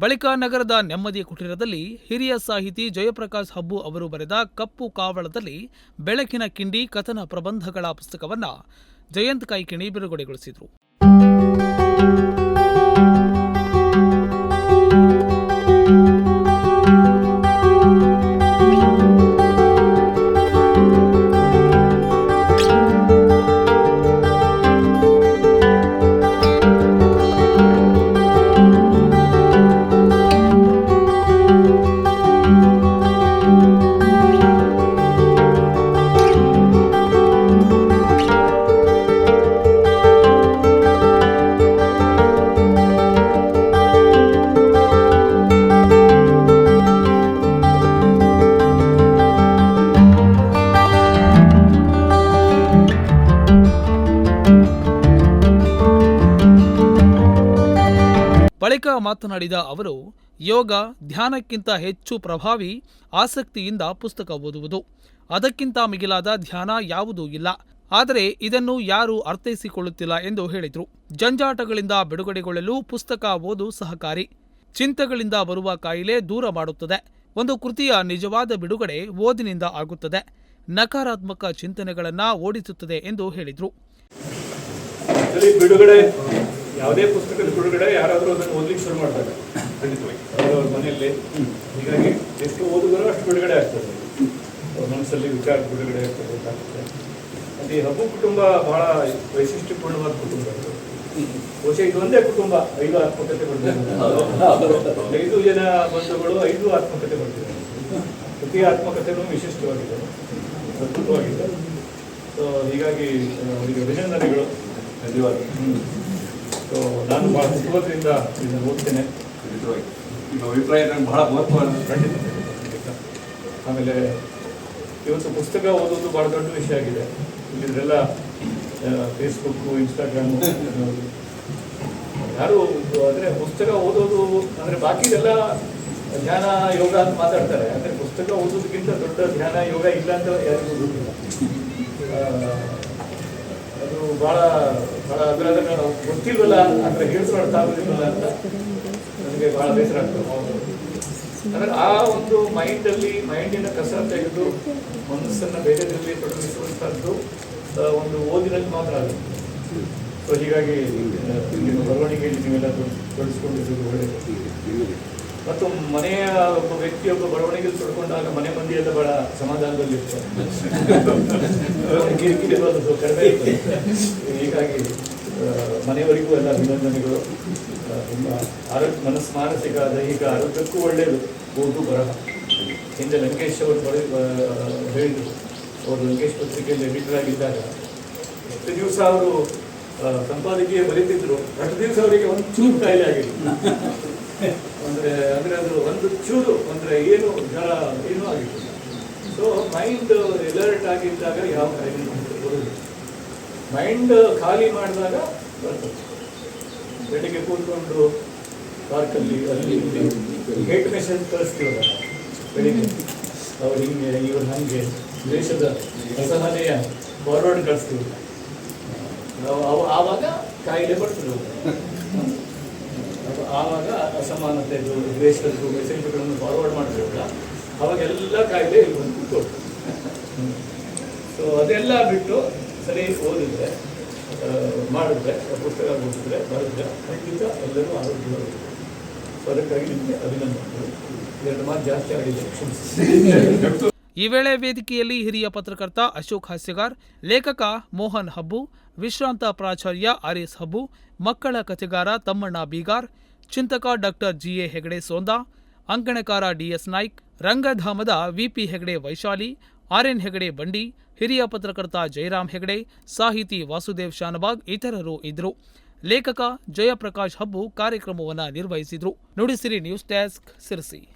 ಬಳಿಕ ನಗರದ ನೆಮ್ಮದಿ ಕುಟೀರದಲ್ಲಿ ಹಿರಿಯ ಸಾಹಿತಿ ಜಯಪ್ರಕಾಶ್ ಹಬ್ಬು ಅವರು ಬರೆದ ಕಪ್ಪು ಕಾವಳದಲ್ಲಿ ಬೆಳಕಿನ ಕಿಂಡಿ ಕಥನ ಪ್ರಬಂಧಗಳ ಪುಸ್ತಕವನ್ನು ಜಯಂತ್ ಕೈಕಿಣಿ ಬಿಡುಗಡೆಗೊಳಿಸಿದರು. ಬಳಿಕ ಮಾತನಾಡಿದ ಅವರು, ಯೋಗ ಧ್ಯಾನಕ್ಕಿಂತ ಹೆಚ್ಚು ಪ್ರಭಾವಿ ಆಸಕ್ತಿಯಿಂದ ಪುಸ್ತಕ ಓದುವುದು. ಅದಕ್ಕಿಂತ ಮಿಗಿಲಾದ ಧ್ಯಾನ ಯಾವುದೂ ಇಲ್ಲ. ಆದರೆ ಇದನ್ನು ಯಾರೂ ಅರ್ಥೈಸಿಕೊಳ್ಳುತ್ತಿಲ್ಲ ಎಂದು ಹೇಳಿದರು. ಜಂಜಾಟಗಳಿಂದ ಬಿಡುಗಡೆಗೊಳ್ಳಲು ಪುಸ್ತಕ ಓದು ಸಹಕಾರಿ. ಚಿಂತೆಗಳಿಂದ ಬರುವ ಕಾಯಿಲೆ ದೂರ ಮಾಡುತ್ತದೆ. ಒಂದು ಕೃತಿಯ ನಿಜವಾದ ಬಿಡುಗಡೆ ಓದಿನಿಂದ ಆಗುತ್ತದೆ. ನಕಾರಾತ್ಮಕ ಚಿಂತನೆಗಳನ್ನು ಓಡಿಸುತ್ತದೆ ಎಂದು ಹೇಳಿದರು. ಯಾವುದೇ ಪುಸ್ತಕದ ಬಿಡುಗಡೆ ಯಾರಾದರೂ ಅದನ್ನು ಓದ್ಲಿಕ್ಕೆ ಶುರು ಮಾಡ್ತಾರೆ. ಖಂಡಿತವಾಗಿ. ಅವರವ್ರ ಮನೆಯಲ್ಲಿ. ಹೀಗಾಗಿ ಎಷ್ಟು ಓದಿದ್ರೂ ಅಷ್ಟು ಬಿಡುಗಡೆ ಆಗ್ತದೆ. ಅವ್ರ ಮನಸ್ಸಲ್ಲಿ ವಿಚಾರ ಬಿಡುಗಡೆ ಆಗ್ತದೆ ಗೊತ್ತಾಗ್ತದೆ ಮತ್ತು ಈ ಹಬ್ಬು ಕುಟುಂಬ ಬಹಳ ವೈಶಿಷ್ಟ್ಯಪೂರ್ಣವಾದ ಕುಟುಂಬ ಬಹುಶಃ ಇದು ಒಂದೇ ಕುಟುಂಬ, ಐದು ಆತ್ಮಕತೆ ಬರ್ತಾರೆ ಐದು ಜನ ಬಂಧುಗಳು ಐದು ಆತ್ಮಕತೆ ಬರ್ತಿದ್ದಾರೆ ಪ್ರತಿ ಆತ್ಮಕತೆನೂ ವಿಶಿಷ್ಟವಾಗಿದೆ. ಅದ್ಭುತವಾಗಿದೆ. ಸೊ ಹೀಗಾಗಿ ಅವರಿಗೆ ಅಭಿನಂದನೆಗಳು. ಧನ್ಯವಾದ ಸೊ ನಾನು ಬಹಳ ಕುತೂಹಲದಿಂದ ಇದನ್ನು ಓದ್ತೇನೆ. ಖಂಡಿತವಾಗಿ. ನಿಮ್ಮ ಅಭಿಪ್ರಾಯ ನನಗೆ ಬಹಳ ಮಹತ್ವ ಖಂಡಿತ ಖಂಡಿತ. ಆಮೇಲೆ ಇವತ್ತು ಪುಸ್ತಕ ಓದೋದು ಬಹಳ ದೊಡ್ಡ ವಿಷಯ ಆಗಿದೆ. ಇಲ್ಲಿದ್ರೆಲ್ಲ ಫೇಸ್ಬುಕ್ಕು ಇನ್ಸ್ಟಾಗ್ರಾಮು ಯಾರು ಅಂದರೆ ಪುಸ್ತಕ ಓದೋದು ಅಂದರೆ ಬಾಕಿದೆಲ್ಲ ಧ್ಯಾನ ಯೋಗ ಅಂತ ಮಾತಾಡ್ತಾರೆ. ಅಂದರೆ ಪುಸ್ತಕ ಓದೋದಕ್ಕಿಂತ ದೊಡ್ಡ ಧ್ಯಾನ ಯೋಗ ಇಲ್ಲ ಅಂತ ಯಾರಿಗೂ ಗೊತ್ತಿಲ್ಲ. ಭಾಳ ಭಾಳ ಅದರ ನಾವು ಗೊತ್ತಿಲ್ವಲ್ಲ? ಅಂದರೆ ಹೇಳಿದ್ರು ಅಂತ. ನನಗೆ ಭಾಳ ಬೇಸರ ಆಗ್ತದೆ. ಅಂದ್ರೆ ಆ ಒಂದು ಮೈಂಡಲ್ಲಿ ಮೈಂಡಿನ ಕಸ ತೆಗೆದು ಮನಸ್ಸನ್ನು ಬೇರೆದರಲ್ಲಿ ತೊಡಗಿಸುವಂಥದ್ದು ಆ, ಒಂದು ಓದಿನಲ್ಲಿ ಮಾತ್ರ ಆಗುತ್ತೆ ಸೊ ಹೀಗಾಗಿ ಬರವಣಿಗೆಯಲ್ಲಿ ನೀವೆಲ್ಲ ತೊಡ್- ತೊಡಗಿಸ್ಕೊಂಡಿರೋದು ಒಳ್ಳೆಯದು ಮತ್ತು ಮನೆಯ ಒಬ್ಬ ವ್ಯಕ್ತಿಯೊಬ್ಬ ಬರವಣಿಗೆಯಲ್ಲಿ ತೊಡ್ಕೊಂಡಾಗ ಮನೆ ಮಂದಿ ಎಲ್ಲ ಬಹಳ ಸಮಾಧಾನದಲ್ಲಿ ಇರ್ತಾರೆ. ಕಡಿಮೆ. ಹೀಗಾಗಿ ಮನೆಯವರಿಗೂ ಎಲ್ಲ ಅಭಿನಂದನೆಗಳು. ತುಂಬ ಆರೋಗ್ಯ, ಮನಸ್ಸು ಮಾನಸಿಕ, ದೈಹಿಕ ಆರೋಗ್ಯಕ್ಕೂ ಒಳ್ಳೆಯದು ಓದು, ಬರಹ. ಹಿಂದೆ ಲಂಕೇಶ್ ಅವರು ಬರ ಹೇಳಿದರು. ಅವರು ಲಂಕೇಶ್ ಪತ್ರಿಕೆಯಲ್ಲಿ ಎಡಿಟರ್ ಆಗಿದ್ದಾಗ ಎಷ್ಟು ದಿವಸ ಅವರು ಸಂಪಾದಕೀಯ ಬರೀತಿದ್ರು. ಅಷ್ಟು ದಿವಸ ಅವರಿಗೆ ಒಂದು ಚೂರು ಕಾಯಿಲೆ ಆಗಿಲ್ಲ ಅಂದರೆ ಅಂದರೆ ಅದು ಒಂದು ಚೂರು ಅಂದರೆ ಏನು ಜ್ವರ ಏನೂ ಆಗಿಲ್ಲ. ಸೊ ಮೈಂಡ್ ಎಲರ್ಟ್ ಆಗಿದ್ದಾಗ ಯಾವ ಕಾಯಿಲೆ ಮೈಂಡ್ ಖಾಲಿ ಮಾಡಿದಾಗ ಬರ್ತದೆ. ಬೆಳಿಗ್ಗೆ ಕೂತ್ಕೊಂಡು ಪಾರ್ಕಲ್ಲಿ ಅಲ್ಲಿ ಹೇಟ್ ಮೆಸೇಜ್ ಕಳಿಸ್ತೀವಲ್ಲ, ಬೆಳಿಗ್ಗೆ. ಅವ್ರು ಹಿಂಗೆ, ಇವ್ರು ಹಂಗೆ, ದೇಶದ ಅಸಹನೆಯ ಫಾರ್ವರ್ಡ್ ಕಳಿಸ್ತೀವಿ. ನಾವು ಆವಾಗ ಕಾಯಿಲೆ ಬರ್ತದೆ. ಆವಾಗ ಅಸಮಾನತೆದು ದ್ವೇಷದ್ದು ಮೆಸೇಜ್ಗಳನ್ನು ಫಾರ್ವರ್ಡ್ ಮಾಡ್ತೀವಲ್ಲ ಅವಾಗ ಎಲ್ಲ ಕಾಯಿಲೆ ಇಲ್ಲಿ ಬಂದು ಕೂತ್ಕೊಳ್ತು. ಸೊ ಅದೆಲ್ಲ ಬಿಟ್ಟು ಸರಿ ಓದಿದ್ರೆ ಮಾಡಿದ್ರೆ ಪುಸ್ತಕ ಓದಿದ್ರೆ, ಬರೆದ್ರೆ ಖಂಡಿತ ಎಲ್ಲರೂ ಆರೋಗ್ಯವಾಗಿ ಸೊ ಅದಕ್ಕಾಗಿ ನಿಮಗೆ ಅಭಿನಂದನೆಗಳು. ಎರಡು ಮಾತು ಜಾಸ್ತಿ ಆಗಿದೆ ಈ ವೇಳೆ ವೇದಿಕೆಯಲ್ಲಿ ಹಿರಿಯ ಪತ್ರಕರ್ತ ಅಶೋಕ್ ಹಾಸ್ಯಗಾರ್, ಲೇಖಕ ಮೋಹನ್ ಹಬ್ಬು, ವಿಶ್ರಾಂತ ಪ್ರಾಚಾರ್ಯ ಆರ್ಎಸ್ ಹಬ್ಬು, ಮಕ್ಕಳ ಕಥೆಗಾರ ತಮ್ಮಣ್ಣ ಬೀಗಾರ್ ಚಿಂತಕ doctor G A Hegde Sonda, ಅಂಕಣಕಾರ D S Naik, ರಂಗಧಾಮದ V P Hegde Vaishali, R N Hegde Bandi, ಹಿರಿಯ ಪತ್ರಕರ್ತ ಜಯರಾಮ್ ಹೆಗಡೆ, ಸಾಹಿತಿ ವಾಸುದೇವ್ ಶಾನಬಾಗ್ ಇತರರು ಇದ್ದರು. ಲೇಖಕ ಜಯಪ್ರಕಾಶ್ ಹಬ್ಬು ಕಾರ್ಯಕ್ರಮವನ್ನು ನಿರ್ವಹಿಸಿದರು. Nudisiri news desk Sirsi.